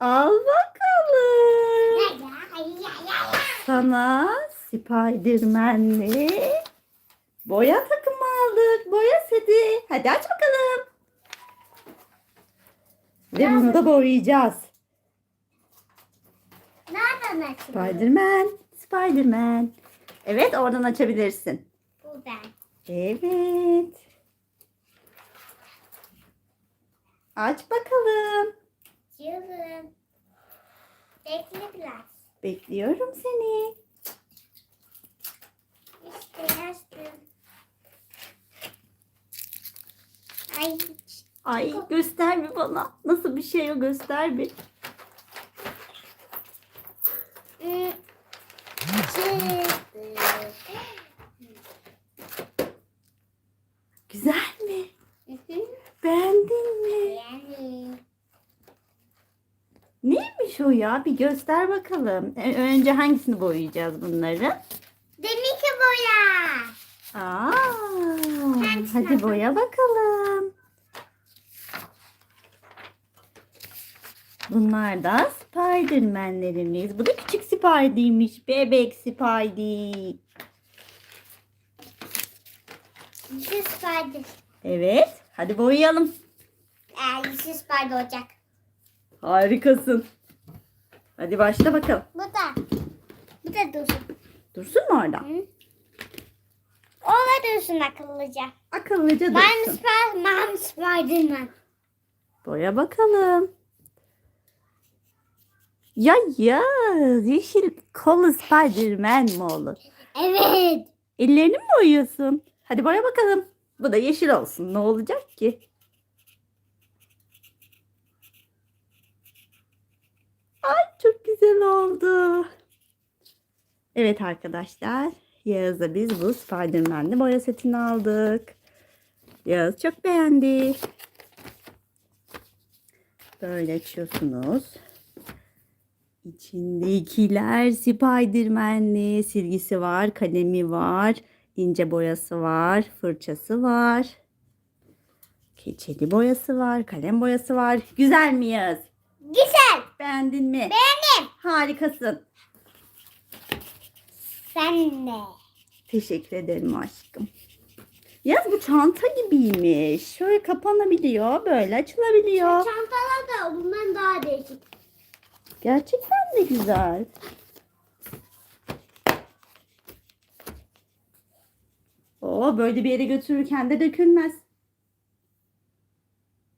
Al bakalım. Sana Spiderman'li boya takımı aldık. Boya seti. Hadi aç bakalım. Ve bunu da boyayacağız. Nereden açılıyor? Spiderman, Spiderman. Evet oradan açabilirsin. Buradan. Evet. Aç bakalım. Yılın. Bekle biraz. Bekliyorum seni. İşte yazdım. Ay. Ay göster bir bana. Nasıl bir şey o göster bir. ıı, Çıktı. Güzel mi? Hı hı. Beğendin mi? Yani. Neymiş o ya? Bir göster bakalım. Ö- Önce hangisini boyayacağız bunları? Deminki boya. Aa, Hangisini hadi yapalım? boya bakalım. Bunlar da Spiderman'lerimiz. Bu da küçük Spidey'miş. Bebek Spidey. Yeşil spider. Evet. Hadi boyayalım. Ee, yeşil spider olacak. Harikasın. Hadi başla bakalım. Bu da. Bu da dursun. Dursun mu orada? Hı? O da dursun akıllıca. Akıllıca dursun. Ben Spiderman. Boya bakalım. Ya ya yeşil kolu Spiderman mi olur? Evet. Ellerini mi boyuyorsun? Hadi boya bakalım. Bu da yeşil olsun. Ne olacak ki? Ay çok güzel oldu. Evet arkadaşlar. Yağız'a biz bu Spiderman'li boya setini aldık. Yağız çok beğendi. Böyle açıyorsunuz. İçindekiler Spiderman'li silgisi var, kalemi var, ince boyası var, fırçası var. Keçeli boyası var, kalem boyası var. Güzel mi Yağız? Güzel. Beğendin mi? Beğendim. Harikasın. Sen de. Teşekkür ederim aşkım. Yaz bu çanta gibiymiş. Şöyle kapanabiliyor, böyle açılabiliyor. Çantalar da bundan daha değişik. Gerçekten de güzel. Oo, böyle bir yere götürürken de dökülmez.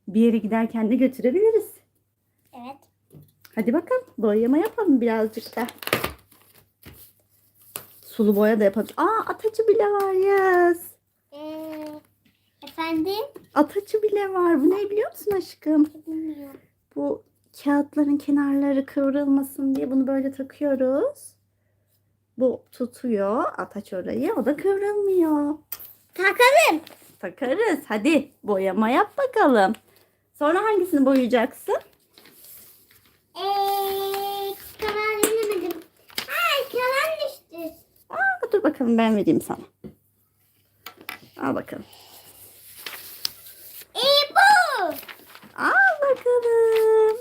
Bir yere giderken de götürebiliriz. Hadi bakalım boyama yapalım birazcık da. Sulu boya da yapalım. Aa ataçı bile var yaz. Ee, efendim? Ataçı bile var. Bu ne biliyor musun aşkım? Bilmiyorum. Bu kağıtların kenarları kıvrılmasın diye bunu böyle takıyoruz. Bu tutuyor ataç orayı. O da kıvrılmıyor. Takalım. Takarız. Hadi boyama yap bakalım. Sonra hangisini boyayacaksın? Eee karar veremedim. Ay düştü. Aa, dur bakalım ben vereyim sana. Al bakalım. Ee bu. Al bakalım.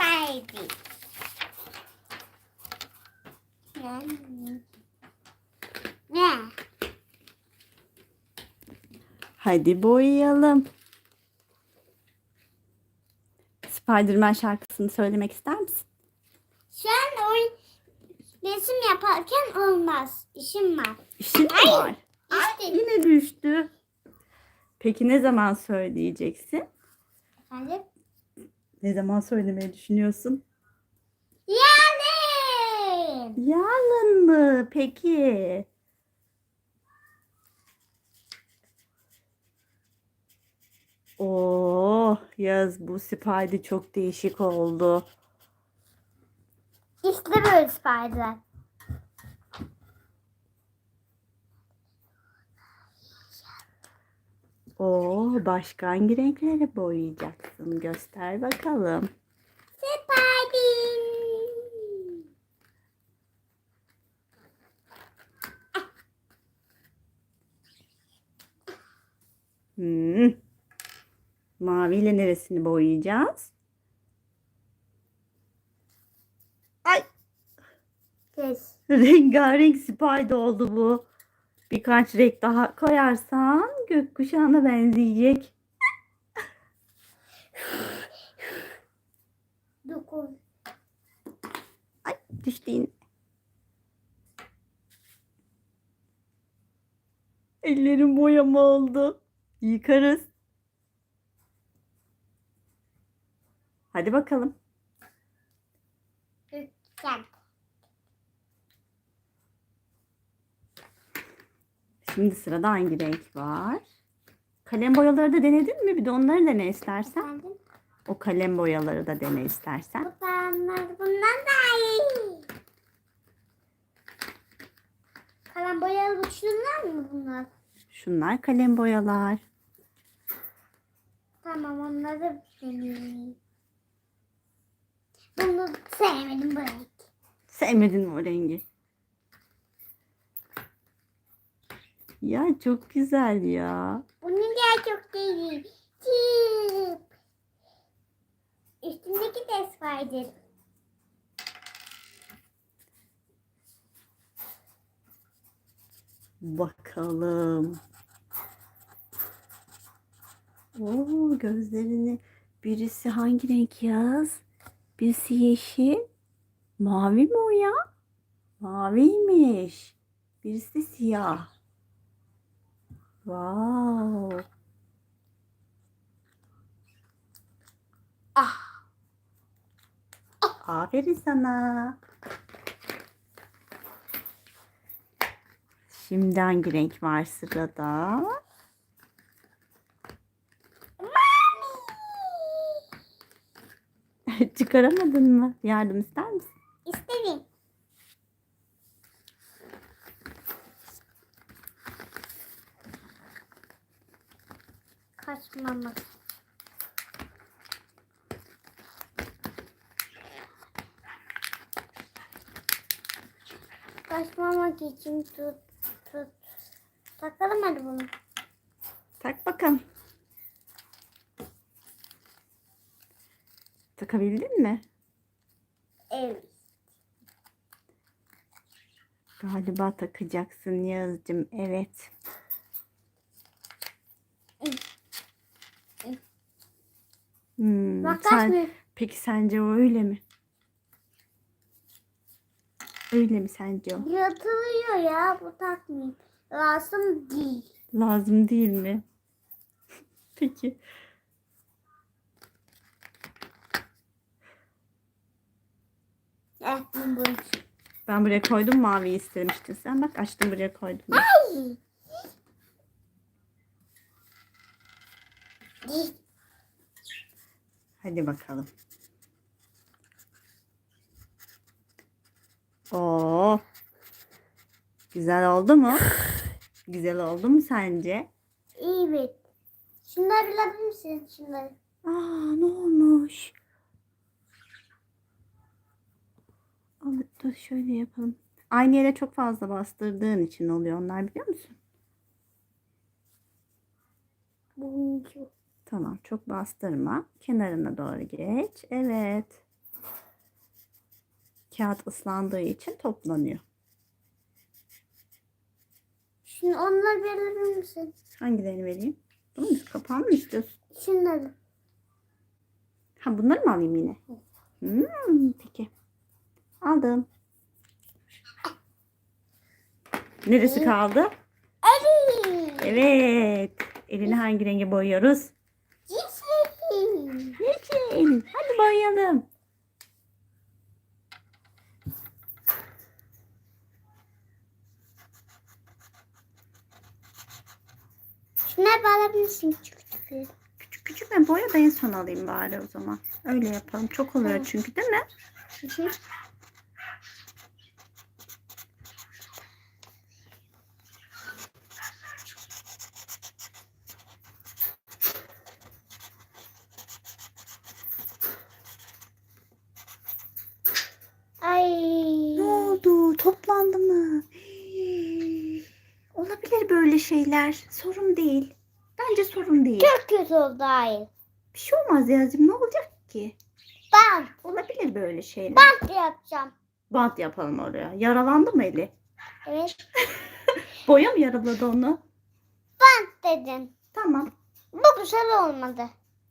Baby. Ne? Ne? Hadi boyayalım. Spiderman şarkısını söylemek ister misin? Şu an oyun resim yaparken olmaz. İşim var. İşin mi Ay, var? İşte. Yine düştü. Peki ne zaman söyleyeceksin? Efendim? Ne zaman söylemeyi düşünüyorsun? Yani. Yarın mı? Peki. Oo, yaz bu Spidey çok değişik oldu. İşte böyle spider. Oo, başka hangi renklere boyayacaksın? Göster bakalım. Spider. Mavi ile neresini boyayacağız? Ay. Yes. Rengarenk spide oldu bu. Birkaç renk daha koyarsan gökkuşağına benzeyecek. Dokun. Ay düştü. Ellerim boyama oldu. Yıkarız. Hadi bakalım. Üçgen. Şimdi sırada hangi renk var? Kalem boyaları da denedin mi? Bir de onları dene istersen. Efendim? O kalem boyaları da dene istersen. Bu bunlar bundan daha iyi. Kalan boyalı şunlar mı bunlar? Şunlar kalem boyalar. Tamam onları deneyeyim. Bunu sevmedim bu renk. Sevmedin mi o rengi? Ya çok güzel ya. Bunun diğer çok değil. Çip. Üstündeki de spider. Bakalım. Oo, gözlerini birisi hangi renk yaz? Birisi yeşil. Mavi mi o ya? Maviymiş. Birisi siyah. Wow. Ah. Aferin sana. Şimdi hangi renk var sırada? Çıkaramadın mı? Yardım ister misin? İstedim. Kaçmamak. Kaçmamak için tut tut. Takalım hadi bunu. Tak bakalım. Takabildin mi? Evet. Galiba takacaksın Yağız'cığım. Evet. Hmm, Bak sen, kaçmıyor. peki sence o öyle mi? Öyle mi sence o? Yatılıyor ya bu takmayayım. Lazım değil. Lazım değil mi? Peki. Bu. Ben buraya koydum maviyi istemiştin sen. Bak açtım buraya koydum. Ay. Hadi bakalım. Oo. Güzel oldu mu? Güzel oldu mu sence? Evet. Şunları bulabilir misin? Şunları. Aa ne olmuş? Al, dur şöyle yapalım. Aynı yere çok fazla bastırdığın için oluyor onlar biliyor musun? Buncu. Tamam çok bastırma. Kenarına doğru geç. Evet. Kağıt ıslandığı için toplanıyor. Şimdi onları verebilir misin? Hangilerini vereyim? Bunu mu? Kapağını mı istiyorsun? Şunları. Ha bunları mı alayım yine? Hmm, peki. Aldım. Neresi kaldı? Evet. Evet. Elini hangi renge boyuyoruz? Yeşil. Yeşil. Hadi boyayalım. Şunları bağlayabilir misin? Küçük küçük. Küçük küçük ben boya da en son alayım bari o zaman. Öyle yapalım. Çok oluyor çünkü değil mi? Hı hı. Ay. Ne oldu? Toplandı mı? Hii. Olabilir böyle şeyler. Sorun değil. Bence sorun değil. Çok kötü oldu hayır. Bir şey olmaz Yazcığım. Ne olacak ki? Bant. Olabilir böyle şeyler. Bant yapacağım. Bant yapalım oraya. Yaralandı mı eli? Evet. Boya mı yaraladı onu? Bant dedin. Tamam. Bu güzel olmadı.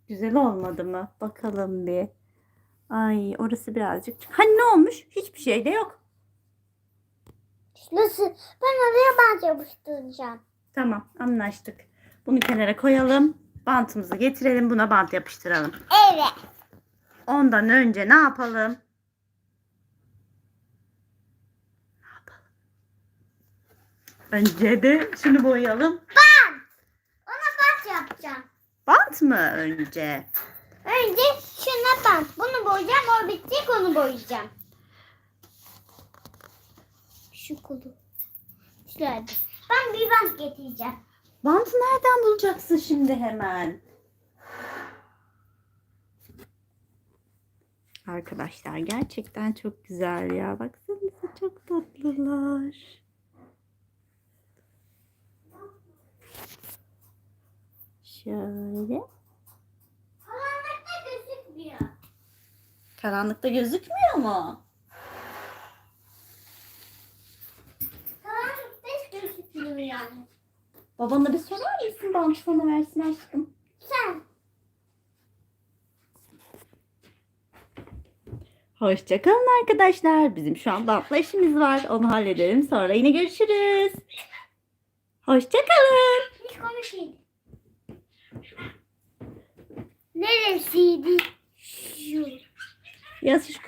Güzel olmadı mı? Bakalım bir. Ay orası birazcık. Hani ne olmuş? Hiçbir şey de yok. Nasıl? Ben oraya bant yapıştıracağım. Tamam anlaştık. Bunu kenara koyalım. Bantımızı getirelim. Buna bant yapıştıralım. Evet. Ondan önce ne yapalım? Ne yapalım? Önce de şunu boyayalım. Ona bant yapacağım. Bant mı önce? Önce şuna bant. Bunu boyayacağım. O bitecek onu boyayacağım. Şu kolu. Şöyle. Ben bir bant getireceğim. Bantı nereden bulacaksın şimdi hemen? Arkadaşlar gerçekten çok güzel ya. Baksanıza çok tatlılar. Şöyle. Karanlıkta gözükmüyor. Karanlıkta gözükmüyor mu? Karanlıkta gözükmüyor yani. Babana bir sorar mısın? Bantı sana versin aşkım. Sen. Hoşçakalın arkadaşlar. Bizim şu an bantla işimiz var. Onu halledelim. Sonra yine görüşürüz. Hoşçakalın. Hiç konuşayım. Neresiydi? Şu. Yaz aşkım.